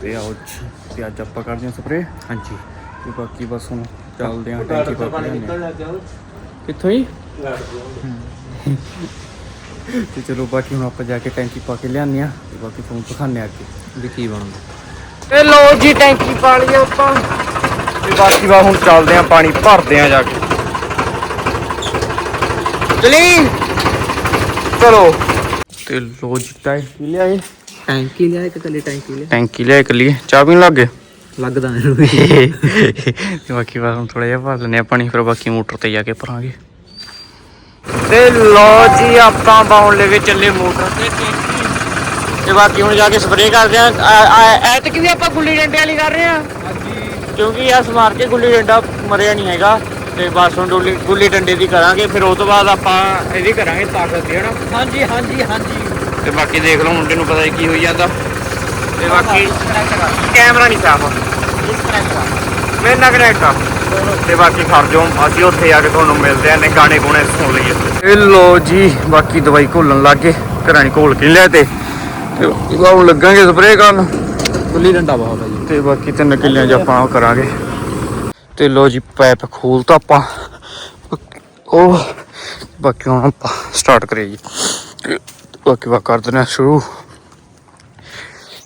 ਤੇ ਆਓ ਜੀ, ਤੇ ਅੱਜ ਆਪਾਂ ਕਰਦੇ ਹਾਂ ਸਪਰੇ ਹਾਂਜੀ। ਤੇ ਬਾਕੀ ਬਸ ਹੁਣ ਚੱਲਦੇ ਹਾਂ ਟੈਂਕੀ ਪਾ ਕੇ ਲਿਆਉਂਦੇ ਹਾਂ। ਕਿੱਥੋਂ ਹੀ। ਤੇ ਚਲੋ ਬਾਕੀ ਹੁਣ ਆਪਾਂ ਜਾ ਕੇ ਟੈਂਕੀ ਪਾ ਕੇ ਲਿਆਉਂਦੇ ਆ ਤੇ ਬਾਕੀ ਤੁਹਾਨੂੰ ਦਿਖਾਉਂਦੇ ਆ ਅੱਗੇ ਵੀ ਕੀ ਬਣਦਾ। ਤੇ ਲੋ ਜੀ ਟੈਂਕੀ ਪਾ ਲਈ ਆਪਾਂ। ਤੇ ਬਾਕੀ ਵਾ ਹੁਣ ਚੱਲਦੇ ਆ ਪਾਣੀ ਭਰਦੇ ਆ ਜਾ ਕੇ। ਚਲੀ ਚਲੋ। ਤੇ ਲੋ ਜੀ ਟੈਂਕੀ ਲਿਆਏ। ਟੈਂਕੀ ਲਿਆ ਇੱਕ ਕੱਲੀ ਟੈਂਕੀ ਲਿਆ ਟੈਂਕੀ ਲਿਆ ਇੱਕ ਲਈ ਚਾਹ ਪੀਣ ਲੱਗ ਗਏ? ਲੱਗਦਾ ਇਹਨੂੰ ਤੇ ਬਾਕੀ ਬਾਅਦ ਹੁਣ ਥੋੜਾ ਜਿਹਾ ਭਰ ਲੈਨੇ ਆ ਪਾਣੀ ਫਿਰ ਬਾਕੀ ਮੋਟਰ ਤੇ ਜਾ ਕੇ ਭਰਾਂਗੇ। ਤੇ ਲੋ ਜੀ ਆਪਾਂ ਬਾਉਣ ਲੈ ਕੇ ਚੱਲੇ ਮੋਟਰ ਤੇ। ਤੇ ਬਾਕੀ ਹੁਣ ਜਾ ਕੇ ਸਪਰੇਅ ਕਰਦੇ ਆ ਐਤਕ ਵੀ ਆਪਾਂ ਗੁੱਲੀ ਡੰਡੇ ਵਾਲੀ ਕਰ ਰਹੇ ਆ ਕਿਉਂਕਿ ਆ ਸਮਾਰ ਕੇ ਗੁੱਲੀ ਡੰਡਾ ਮਰਿਆ ਨਹੀਂ ਹੈਗਾ। ਤੇ ਬਸ ਹੁਣ ਗੁੱਲੀ ਗੁੱਲੀ ਡੰਡੇ ਦੀ ਕਰਾਂਗੇ। ਫਿਰ ਉਹ ਤੋਂ ਬਾਅਦ ਆਪਾਂ ਇਹਦੀ ਕਰਾਂਗੇ ਤਾਕਤ ਦੀ ਹਨਾ? ਹਾਂਜੀ ਹਾਂਜੀ ਹਾਂਜੀ। ਤੇ ਬਾਕੀ ਦੇਖ ਲਓ ਮੁੰਡੇ ਨੂੰ ਪਤਾ ਨਹੀਂ ਕੀ ਹੋਈ ਜਾਂਦਾ। ਤੇ ਬਾਕੀ ਕੈਮਰਾ ਨਹੀਂ ਸਾਫ਼। ਮੇਰੇ ਨਾਲ ਕਨੈਕਟ ਆ। ਤੇ ਬਾਕੀ ਖਰਜੋ ਅਸੀਂ ਉੱਥੇ ਆ ਕੇ ਤੁਹਾਨੂੰ ਮਿਲਦੇ ਆ ਨੇ ਗਾਣੇ ਗੁਣੇ ਸੁਣ ਲਈਏ। ਇਹ ਲੋ ਜੀ ਬਾਕੀ ਦਵਾਈ ਘੋਲਣ ਲੱਗ ਗਏ ਘਰਾਂ ਨਹੀਂ ਘੋਲ ਕੇ ਲਿਆ ਤੇ। ਉਹ ਲੱਗਾਂਗੇ ਸਪਰੇਅ ਕਰਨ। ਗੁੱਲੀ ਡੰਡਾ ਬਹੁਤ ਹੈ ਜੀ। ਤੇ ਬਾਕੀ ਤਿੰਨ ਕਿੱਲਿਆਂ 'ਚ ਆਪਾਂ ਉਹ ਕਰਾਂਗੇ। ਤੇ ਲੋ ਜੀ ਪੈਪ ਖੋਲਤਾ ਆਪਾਂ। ਉਹ ਬਾਕੀ ਹੁਣ ਆਪਾਂ ਸਟਾਰਟ ਕਰੀਏ ਜੀ। ਬਾਕੀ ਵਾ ਕਰ ਦਿੰਦੇ ਸ਼ੁਰੂ।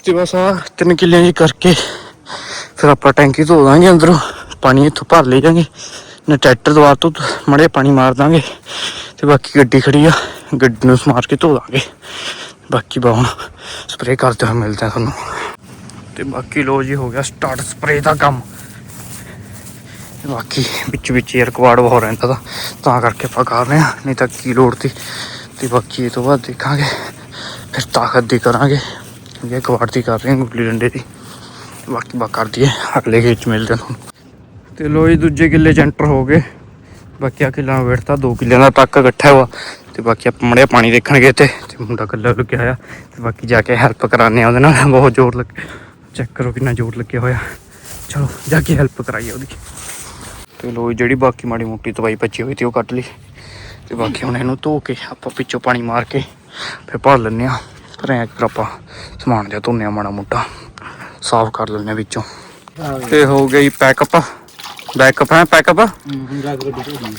ਤੇ ਬਸ ਆ ਤਿੰਨ ਕਿੱਲਿਆਂ 'ਚ ਕਰਕੇ ਫਿਰ ਆਪਾਂ ਟੈਂਕੀ ਧੋ ਦਾਂਗੇ ਅੰਦਰੋਂ। ਪਾਣੀ ਇੱਥੋਂ ਭਰ ਲੈ ਜਾਾਂਗੇ ਨਾ ਟਰੈਕਟਰ ਦਵਾ ਤੋਂ ਮੜੇ ਪਾਣੀ ਮਾਰ ਦਾਂਗੇ। ਤੇ ਬਾਕੀ ਗੱਡੀ ਖੜੀ ਆ। ਗੱਡੀ ਨੂੰ ਸਮਾਰ ਕੇ ਧੋ ਦਾਂਗੇ ਬਾਕੀ ਬਾ ਹੁਣ ਸਪਰੇਅ ਕਰਦੇ ਹੋਏ ਮਿਲਦੇ ਆ ਤੁਹਾਨੂੰ। ਤੇ ਬਾਕੀ ਲੋ ਜੀ, ਹੋ ਗਿਆ ਸਟਾਰਟ ਸਪਰੇ ਦਾ ਕੰਮ। ਬਾਕੀ ਵਿੱਚ ਵਿੱਚ 에ਅਰ ਕੁਆੜ ਹੋ ਰਹਿੰਦਾ ਤਾਂ ਤਾਂ ਕਰਕੇ ਆਪਾਂ ਕਰ ਰਹੇ ਹਾਂ ਨਹੀਂ ਤਾਂ ਕੀ ਲੋੜ ਤੀ ਤੇ ਬਾਕੀ ਇਹ ਤੋਂ ਬਾਅਦ ਦੇਖਾਂਗੇ। ਫਿਰ ਤਾਕਤ ਦੀ ਕਰਾਂਗੇ। ਇਹ ਕੁਆੜ ਦੀ ਕਰ ਰਹੇ ਹਾਂ ਗੁੱਲੀ ਡੰਡੇ ਦੀ। ਬਾਕੀ ਬਾ ਕਰ ਦਈਏ। ਅਗਲੇ ਗੇਟ ਚ ਮਿਲਦੇ ਹਾਂ ਤੁਹਾਨੂੰ। ਤੇ ਲੋ ਜੀ, ਦੂਜੇ ਕਿੱਲੇ ਚ ਐਂਟਰ ਹੋ ਗਏ। ਬਾਕੀ ਆ ਕਿੱਲਾ ਵੇੜਤਾ, ਦੋ ਕਿੱਲਿਆਂ ਦਾ ਤੱਕ ਇਕੱਠਾ ਹੋਆ ਤੇ ਬਾਕੀ ਆਪਾਂ ਮੜਿਆ ਪਾਣੀ ਦੇਖਣਗੇ ਗਏ ਤੇ ਮੁੰਡਾ ਕੱਲਾ ਲੁਕਿਆ ਹੋਇਆ ਤੇ ਬਾਕੀ ਜਾ ਕੇ ਹੈਲਪ ਕਰਾਣੇ ਆ ਉਹਦੇ ਨਾਲ, ਬਹੁਤ ਜ਼ੋਰ ਲੱਗ ਚੈੱਕ ਕਰੋ ਕਿੰਨਾ ਜ਼ੋਰ ਲੱਗਿਆ ਹੋਇਆ। ਚਲੋ, ਜਾ ਕੇ ਹੈਲਪ ਕਰਾਈਏ ਉਹਦੀ। ਤੇ ਲੋ ਜਿਹੜੀ ਬਾਕੀ ਮਾੜੀ ਮੋਟੀ ਦਵਾਈ ਬਚੀ ਹੋਈ ਤੇ ਉਹ ਕੱਢ ਲਈ। ਤੇ ਬਾਕੀ ਹੁਣ ਇਹਨੂੰ ਧੋ ਕੇ ਆਪਾਂ ਪਿੱਛੋਂ ਪਾਣੀ ਮਾਰ ਕੇ ਫਿਰ ਭਰ ਲੈਂਦੇ ਆ ਫਿਰ ਐਂ ਕਰ ਆਪਾਂ ਸਮਾਨ ਜਿਹਾ ਧੋਨੇ ਆ ਮਾੜਾ ਮੋਟਾ, ਸਾਫ਼ ਕਰ ਲੈਂਦੇ ਆ ਵਿੱਚੋਂ। ਤੇ ਹੋ ਗਈ ਪੈਕਅਪ ਬੈਕਅਪ ਹੈ ਪੈਕਅਪ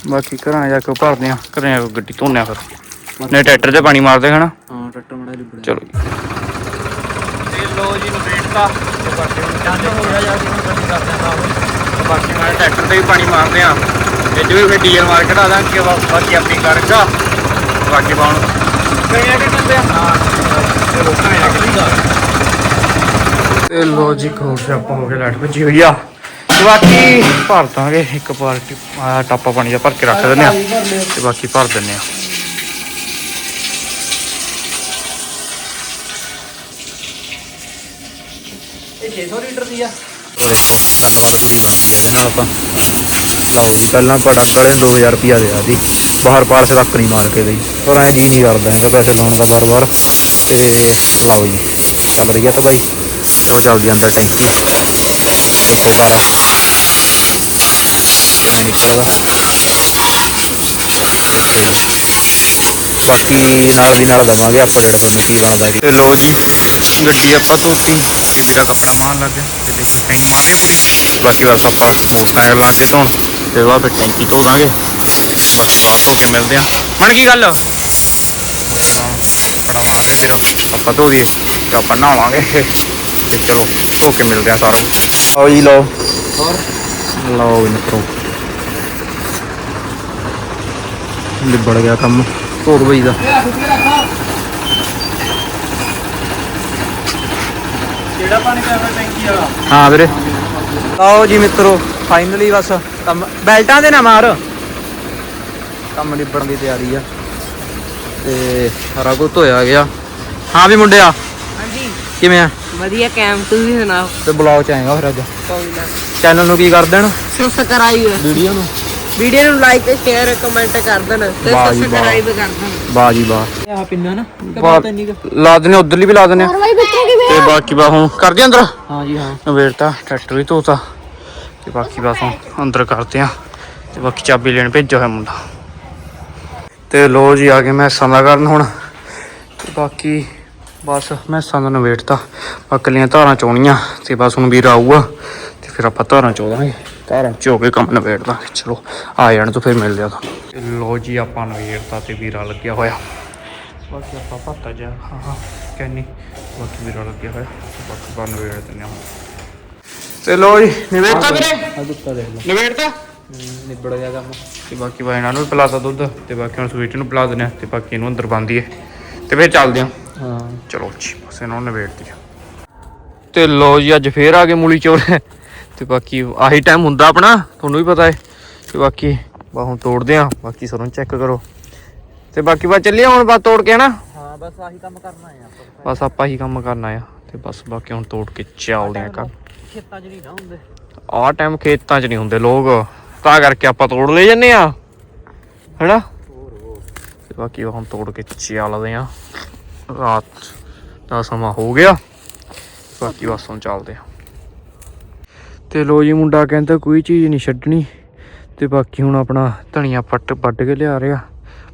ਬਾਕੀ ਘਰਾਂ ਜਾ ਕੇ ਭਰਦੇ ਆ ਘਰਾਂ ਜਾ ਕੇ ਗੱਡੀ ਧੋਨੇ ਆ ਫਿਰ। ਨੇ ਟਰੈਕਟਰ ਤੇ ਪਾਣੀ ਮਾਰਦੇ ਹਨਾ? ਹਾਂ ਟੱਟਾ ਮੜਾ ਲਿਬੜਾ ਚਲੋ ਜੀ। ਤੇ ਲੋ ਜੀ ਨਵੇੜਤਾ ਤੇ। ਬਾਕੀ ਚੱਲ ਹੋ ਗਿਆ ਜਾ ਕੇ ਗੱਡੀ ਕਰਦੇ ਆ ਤੇ ਬਾਕੀ ਮੈਂ ਟਰੈਕਟਰ ਤੇ ਵੀ ਪਾਣੀ ਮਾਰਦੇ ਆ। ਇਹ ਵੀ ਫਿਰ ਡੀਜ਼ਲ ਮਾਰ ਕਢਾ ਦਾਂਗੇ ਬਾਕੀ ਆਪਣੀ ਕਰਗਾ ਬਾਕੀ ਬਾਣ ਕਈਆਂ ਕਿ ਕਹਿੰਦੇ ਆ। ਹਾਂ। ਤੇ ਲੋਕਾਂ ਨੇ ਆ ਤੇ ਲੋ ਜੀ ਕੋਲ ਆਪਾਂ ਹੋ ਗਏ ਲਾਈਟ ਭੱਜੀ ਹੋਈ ਆ। ਬਾਕੀ ਭਰ ਦਾਂਗੇ ਇੱਕ ਪਾਰਟੀ ਟਾਪਾ ਪਾਣੀ ਦਾ ਭਰ ਕੇ ਰੱਖ ਦਿੰਦੇ ਆ ਤੇ ਬਾਕੀ ਭਰ ਦਿੰਦੇ ਆ। ਇਹ 600 ਲੀਟਰ ਦੀ ਆ। ਉਹ ਦੇਖੋ ਗੱਲਬਾਤ ਪੂਰੀ ਬਣਦੀ ਹੈ ਇਹਦੇ ਨਾਲ ਆਪਾਂ ਲਓ ਜੀ ਪਹਿਲਾਂ ਪ੍ਰੋਡਕਟ ਵਾਲੇ 2000 ਰੁਪਿਆ ਸੀ ਬਾਹਰ ਪਾਲਸ ਤੱਕ ਨਹੀਂ ਮਾਰ ਕੇ ਦੇਈ ਪਰ ਐਂ ਜੀ ਨਹੀਂ ਕਰਦਾ ਹੈਗਾ ਪੈਸੇ ਲਾਉਣ ਦਾ ਬਾਰ-ਬਾਰ। ਤੇ ਲਓ ਜੀ ਚੱਲ ਰਹੀ ਆ ਤਾਂ ਬਾਈ। ਚਲੋ ਚੱਲਦੀ ਅੰਦਰ ਟੈਂਕੀ। ਨਿਕਲਦਾ ਬਾਕੀ ਨਾਲ ਦੀ ਨਾਲ ਦਵਾਂਗੇ ਅਪਡੇਟ ਤੁਹਾਨੂੰ ਕੀ ਬਣਦਾ ਤੇ ਲੋ ਜੀ ਗੱਡੀ ਆਪਾਂ ਧੋਤੀ ਤੇ ਵੀਰਾ ਕੱਪੜਾ ਮਾਰਨ ਲੱਗ ਗਿਆ ਤੇ ਦੇਖੋ ਟੈਂਕੀ ਮਾਰ ਕੇ ਪੂਰੀ। ਬਾਕੀ ਬਸ ਆਪਾਂ ਮੋਟਰਸਾਈਕਲ ਲਾ ਕੇ ਧੋਣ। ਤੇ ਬਾਅਦ ਫਿਰ ਟੈਂਕੀ ਧੋ ਦਾਂਗੇ ਬਾਕੀ ਬਾਅਦ ਧੋ ਕੇ ਮਿਲਦੇ ਆ ਹੁਣ ਕੀ ਗੱਲ? ਕੱਪੜਾ ਮਾਰ ਰਿਹਾ ਵੀਰਾ ਆਪਾਂ ਧੋ ਦਈਏ ਤੇ ਆਪਾਂ ਨਹਾਵਾਂਗੇ। ਤੇ ਚਲੋ ਧੋ ਕੇ ਮਿਲਦੇ ਆ ਸਾਰਾ ਆਓ ਜੀ ਲਓ ਹੋਰ ਲਓ ਜੀ ਮਿੱਤਰੋ ਲਿਬੜ ਗਿਆ ਕੰਮ ਧੋ ਦੋ ਬਈ ਦਾ ਕਿਹੜਾ ਪਾਣੀ ਪੈਣਾ ਟੈਂਕੀ ਵਾਲਾ ਹਾਂ ਵੀਰੇ ਆਓ ਜੀ ਮਿੱਤਰੋ ਫਾਈਨਲੀ ਬਸ ਕੰਮ ਬੈਲਟਾਂ ਦੇ ਨਾ ਮਾਰ ਕੰਮ ਨਿਬੜਨ ਦੀ ਤਿਆਰੀ ਆ ਤੇ ਸਾਰਾ ਕੁਝ ਧੋਇਆ ਗਿਆ ਹਾਂ ਵੀ ਮੁੰਡਿਆ ਹਾਂਜੀ ਕਿਵੇਂ ਆ ਵਧੀਆ ਕੈਮ ਤੁਸੀਂ ਸੁਣਾਓ ਤੇ ਬਲੌਗ ਚ ਆਏਗਾ ਫਿਰ ਅੱਜ। ਕੋਈ ਨਾ। ਚੈਨਲ ਨੂੰ ਕੀ ਕਰ ਦੇਣ? ਸਬਸਕ੍ਰਾਈਬ ਵੀਡੀਓ ਨੂੰ? ਵੀਡੀਓ ਨੂੰ ਲਾਈਕ ਤੇ ਸ਼ੇਅਰ ਕਮੈਂਟ ਕਰ ਦੇਣ ਤੇ ਵਾਹ ਜੀ ਵਾਹ। ਸਬਸਕ੍ਰਾਈਬ ਕਰ ਦੇਣ। ਵਾਹ ਜੀ ਵਾਹ। ਆ ਪਿੰਨਾ ਨਾ ਬਾਤ ਲਾ ਦਿੰਨੇ ਉਧਰਲੀ ਵੀ ਲਾ ਦਿੰਨੇ ਤੇ ਬਾਕੀ ਬਾ ਹੁਣ ਕਰਦੇ ਅੰਦਰ? ਹਾਂ ਜੀ ਹਾਂ। ਨਵੇੜਤਾ ਟਰੈਕਟਰ ਵੀ ਧੋਤਾ। ਤੇ ਬਾਕੀ ਬਸ ਹੁਣ ਅੰਦਰ ਕਰਦੇ ਆ। ਤੇ ਬਾਕੀ ਚਾਬੀ ਲੈਣ ਭੇਜਿਆ ਹੋਇਆ ਮੁੰਡਾ। ਤੇ ਲੋ ਜੀ ਆ ਗਏ ਮੈਸਾਂ ਦਾ ਕਰਨ ਹੁਣ। ਤੇ ਬਾਕੀ ਬਸ ਮੈਸਾਂ ਦਾ ਨਵੇੜਤਾ ਅਕਲੀਆਂ ਧਾਰਾਂ ਚੋਣੀਆਂ ਤੇ ਬਸ ਹੁਣ ਵੀਰ ਆਊਗਾ ਤੇ ਫਿਰ ਆਪਾਂ ਧਾਰਾਂ ਚੋ ਦਾਂਗੇ ਧਾਰਾਂ ਚੋ ਕੇ ਕੰਮ ਨਵੇੜ ਦਾਂਗੇ ਚਲੋ ਆ ਜਾਣ ਤੋਂ ਫਿਰ ਮਿਲਦੇ ਆ ਤੁਹਾਨੂੰ। ਲੋ ਜੀ ਆਪਾਂ ਨਵੇੜਤਾ ਤੇ ਵੀਰਾ ਲੱਗਿਆ ਹੋਇਆ। ਬਾਕੀ ਆਪਾਂ ਭੱਤਾ ਜਾ ਹਾਂ ਹਾਂ ਕਹਿੰਨੀ ਬਾਕੀ ਵੀਰਾ ਲੱਗਿਆ ਹੋਇਆ। ਬਾਕੀ ਬਾਹਰ ਨਵੇੜ ਦਿੰਦੇ ਹਾਂ ਤੇ ਲੋ ਜੀ ਨਵੇੜਤਾ ਵੀਰੇ? ਆ ਗੁੱਤਾ ਦੇਖ ਲੈ ਨਵੇੜਤਾ ਨਿਬੜ ਗਿਆ ਕੰਮ। ਤੇ ਬਾਕੀ ਬਾਈ ਇਹਨਾਂ ਨੂੰ ਪਿਲਾਤਾ ਦੁੱਧ ਤੇ ਬਾਕੀ ਹੁਣ ਸਵੀਟ ਨੂੰ ਪਿਲਾ ਦਿੰਦੇ ਆ ਤੇ ਬਾਕੀ ਇਹਨੂੰ ਅੰਦਰ ਬੰਦੀਏ ਤੇ ਫਿਰ ਚੱਲਦੇ ਆ ਹਾਂ। ਚਲੋ ਜੀ ਬਸ ਇਹਨਾਂ ਨੂੰ ਨਵੇੜਤੀ ਤੇ ਲੋ ਜੀ ਅੱਜ ਫੇਰ ਆ ਗਏ ਮੂਲੀ ਚੋਰ ਤੇ ਬਾਕੀ ਆਹੀ ਟਾਈਮ ਹੁੰਦਾ ਆਪਣਾ ਤੁਹਾਨੂੰ ਵੀ ਪਤਾ ਹੈ ਤੇ ਬਾਕੀ ਬਾ ਹੁਣ ਤੋੜਦੇ ਆ ਬਾਕੀ ਸਰੋਂ ਚੈੱਕ ਕਰੋ। ਤੇ ਬਾਕੀ ਬਾ ਚੱਲੀਏ ਹੁਣ ਬਾ ਤੋੜ ਕੇ ਨਾ ਹਾਂ ਬਸ ਆਹੀ ਕੰਮ ਕਰਨਾ ਹੈ ਆਪਾਂ। ਬਸ ਆਪਾਂ ਹੀ ਕੰਮ ਕਰਨਾ ਆ ਤੇ ਬਸ ਬਾਕੀ ਹੁਣ ਤੋੜ ਕੇ ਚੱਲਦੇ ਆ ਕਰ ਖੇਤਾਂ 'ਚ ਨਹੀਂ ਨਾ ਹੁੰਦੇ। ਆਹ ਟਾਈਮ ਖੇਤਾਂ 'ਚ ਨਹੀਂ ਹੁੰਦੇ ਲੋਕ। ਤਾਂ ਕਰਕੇ ਆਪਾਂ ਤੋੜ ਲੈ ਜੰਨੇ ਆ। ਹੈਨਾ? ਤੇ ਬਾਕੀ ਹੁਣ ਤੋੜ ਕੇ ਚੱਲਦੇ ਆ। ਰਾਤ ਦਾ ਸਮਾਂ ਹੋ ਗਿਆ। ਬਾਕੀ ਬਸ ਹੁਣ ਚੱਲਦੇ ਆ ਤੇ ਲੋ ਜੀ ਮੁੰਡਾ ਕਹਿੰਦਾ ਕੋਈ ਚੀਜ਼ ਨਹੀਂ ਛੱਡਣੀ। ਤੇ ਬਾਕੀ ਹੁਣ ਆਪਣਾ ਧਨੀਆ ਪੱਟ ਵੱਢ ਕੇ ਲਿਆ ਰਿਹਾ।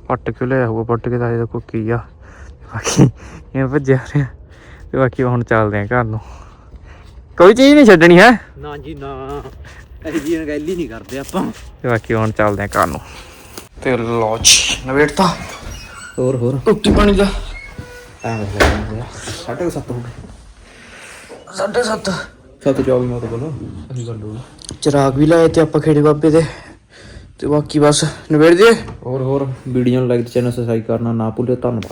ਪੱਟ ਕੇ ਲਿਆ ਹੋਊਗਾ ਪੱਟ ਕੇ ਤਾਂ ਇਹਦਾ ਕੋਈ ਕੀ ਆ। ਬਾਕੀ ਇਹ ਭੱਜਿਆ ਰਿਹਾ। ਤੇ ਬਾਕੀ ਹੁਣ ਚੱਲਦੇ ਆ ਘਰ ਨੂੰ। ਕੋਈ ਚੀਜ਼ ਨਹੀਂ ਛੱਡਣੀ ਹੈ। ਨਾ ਜੀ ਨਾ। ਇਹ ਜੀ ਗੱਲ ਹੀ ਨਹੀਂ ਕਰਦੇ ਆਪਾਂ। ਤੇ ਬਾਕੀ ਹੁਣ ਚੱਲਦੇ ਆ ਘਰ ਨੂੰ। ਤੇ ਲੋ ਜੀ ਨਵੇੜਤਾ ਹੋਰ ਹੋਰ। ਰੋਟੀ ਪਾਣੀ ਦਾ। ਟਾਈਮ ਹੋ ਗਿਆ ਸਾਢੇ 7 ਹੋ ਗਏ। ਸਾਢੇ ਸੱਤ 7:24 ਮਤ ਬੋਲੋ ਅਸੀਂ ਗੱਲ ਹੋ ਚਿਰਾਗ ਵੀ ਲਾਏ ਤੇ ਆਪਾਂ ਖੇੜੇ ਬਾਬੇ ਦੇ। ਤੇ ਬਾਕੀ ਬਸ ਨਵੇੜ ਦਈਏ? ਹੋਰ ਹੋਰ ਵੀਡੀਓ ਨੂੰ ਲਾਈਕ ਤੇ ਚੈਨਲ ਸਬਸਕ੍ਰਾਈਬ ਕਰਨਾ ਨਾ ਭੁੱਲਿਓ ਧੰਨਵਾਦ।